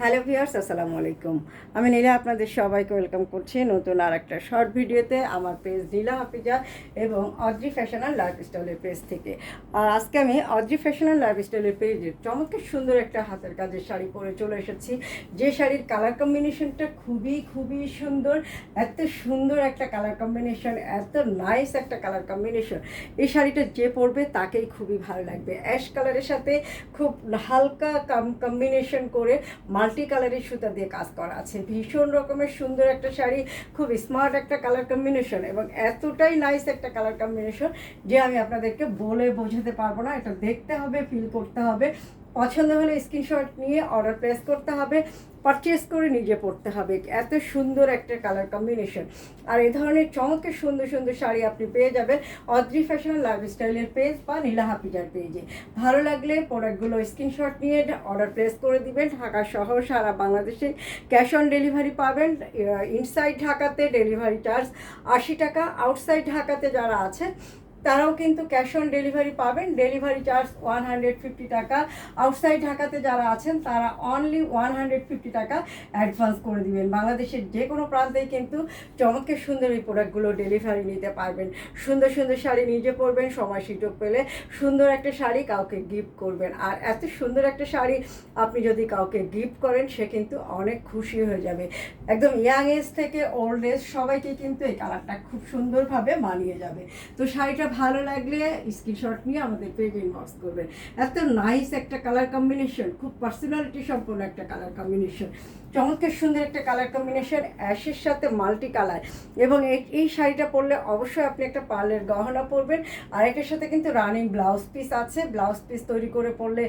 Hello viewers, আসসালামু আলাইকুম। আমি নীলা, আপনাদের সবাইকে ওয়েলকাম করছি নতুন আর একটা শর্ট ভিডিওতে আমার পেজ নীলা হাফিজা এবং অদ্রি ফ্যাশন আর লাইফ স্টাইলের পেজ থেকে। আর আজকে আমি অদ্রি ফ্যাশন আর লাইফ স্টাইলের পেজের চমৎকার সুন্দর একটা হাতের কাজের শাড়ি পরে চলে এসেছি। যে শাড়ির কালার কম্বিনেশনটা খুবই খুবই সুন্দর, এত সুন্দর একটা কালার কম্বিনেশন এত নাইস একটা কালার কম্বিনেশন এই শাড়িটা যে পরবে তাকেই খুবই ভালো লাগবে। অ্যাশ কালারের সাথে খুব হালকা কম্বিনেশন করে মাল্টি কালারের সুতা দিয়ে কাজ করা আছে। ভীষণ রকমের সুন্দর একটা শাড়ি, খুব স্মার্ট একটা কালার কম্বিনেশন এবং এতটাই নাইস একটা কালার কম্বিনেশন যে আমি আপনাদেরকে বলে বোঝাতে পারব না। এটা দেখতে হবে ফিল করতে হবে। পছন্দ হলে স্ক্রিনশট নিয়ে অর্ডার প্লেস করতে হবে পারচেস করে নিজে পড়তে হবে। এত সুন্দর একটা কালার কম্বিনেশন আর এই ধরনের চমকের সুন্দর সুন্দর শাড়ি আপনি পেয়ে যাবেন অদ্রি ফ্যাশন লাইফস্টাইলের পেজ বা নীলা হাফিজার পেজে ভালো লাগলে প্রোডাক্টগুলো স্ক্রিনশট নিয়ে অর্ডার প্লেস করে দিবেন। ঢাকা সহ সারা বাংলাদেশে ক্যাশ অন ডেলিভারি পাবেন। ইনসাইড ঢাকাতে ডেলিভারি চার্জ আশি টাকা আউটসাইড ঢাকাতে যারা আছে তারাও কিন্তু ক্যাশ অন ডেলিভারি পাবেন। Delivery charge one hundred fifty টাকা। আউটসাইড ঢাকাতে যারা আছেন, তারা অনলি ওয়ান হান্ড্রেড ফিফটি টাকা অ্যাডভান্স করে দিবেন। বাংলাদেশের যে কোনো প্রান্তেই কিন্তু চমৎকার সুন্দর এই প্রোডাক্টগুলো ডেলিভারি নিতে পারবেন। সুন্দর সুন্দর শাড়ি নিজে পরবেন, সময় সুযোগ পেলে সুন্দর একটা শাড়ি কাউকে গিফট করবেন। আর এত সুন্দর একটা শাড়ি আপনি যদি কাউকে গিফট করেন, সে কিন্তু অনেক খুশি হয়ে যাবে। একদম ইয়াং এজ থেকে ওল্ড এজ সবাইকে কিন্তু এই কালারটা খুব সুন্দরভাবে মানিয়ে যাবে। তো শাড়িটা ভালো লাগলে স্ক্রিনশট নিয়ে আমাদের পেজে ইনবক্স করবেন। এত নাইস একটা কালার কম্বিনেশন খুব পার্সোনালিটি সম্পূর্ণ একটা কালার কম্বিনেশন চমৎকার সুন্দর একটা কালার কম্বিনেশন অ্যাশের সাথে মাল্টি কালার এবং এই- শাড়িটা পরলে অবশ্যই আপনি একটা পার্লের গহনা পরবেন, আর এটার সাথে কিন্তু রানিং ব্লাউজ পিস আছে ব্লাউজ পিস তৈরি করে পরলে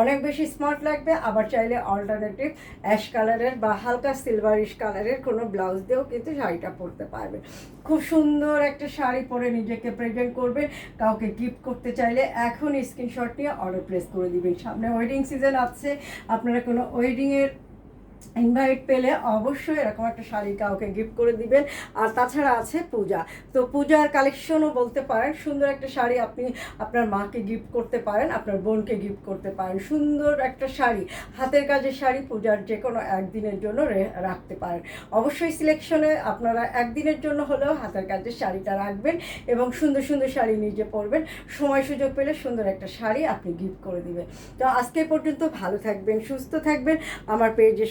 অনেক বেশি স্মার্ট লাগবে, আবার চাইলে অল্টারনেটিভ অ্যাশ কালারের বা হালকা সিলভারিশ কালারের কোনো ব্লাউজ দিয়েও কিন্তু শাড়িটা পরতে পারবেন। খুব সুন্দর একটা শাড়ি পরে নিজেকে প্রেজেন্ট করবেন, কাউকে গিফট করতে চাইলে এখন স্ক্রিনশট নিয়ে অর্ডার প্লেস করে দিবেন। সামনে ওয়েডিং সিজন আছে, আপনারা কোনো ওয়েডিংয়ের ইনভাইট পেলে অবশ্যই এরকম একটা শাড়ি কাউকে গিফট করে দিবেন। আর তাছাড়া আছে পূজা। তো পূজার কালেকশনও বলতে পারেন, সুন্দর একটা শাড়ি আপনি আপনার মাকে গিফট করতে পারেন, আপনার বোনকে গিফট করতে পারেন। সুন্দর একটা শাড়ি, হাতের কাজের শাড়ি পূজার যে কোনো একদিনের জন্য রাখতে পারেন। অবশ্যই সিলেকশনে আপনারা একদিনের জন্য হলেও হাতের কাজের শাড়িটা রাখবেন এবং সুন্দর সুন্দর শাড়ি নিজে পরবেন। সময় সুযোগ পেলে সুন্দর একটা শাড়ি আপনি গিফট করে দিবেন। তো আজকে পর্যন্ত ভালো থাকবেন, সুস্থ থাকবেন। আমার পেজের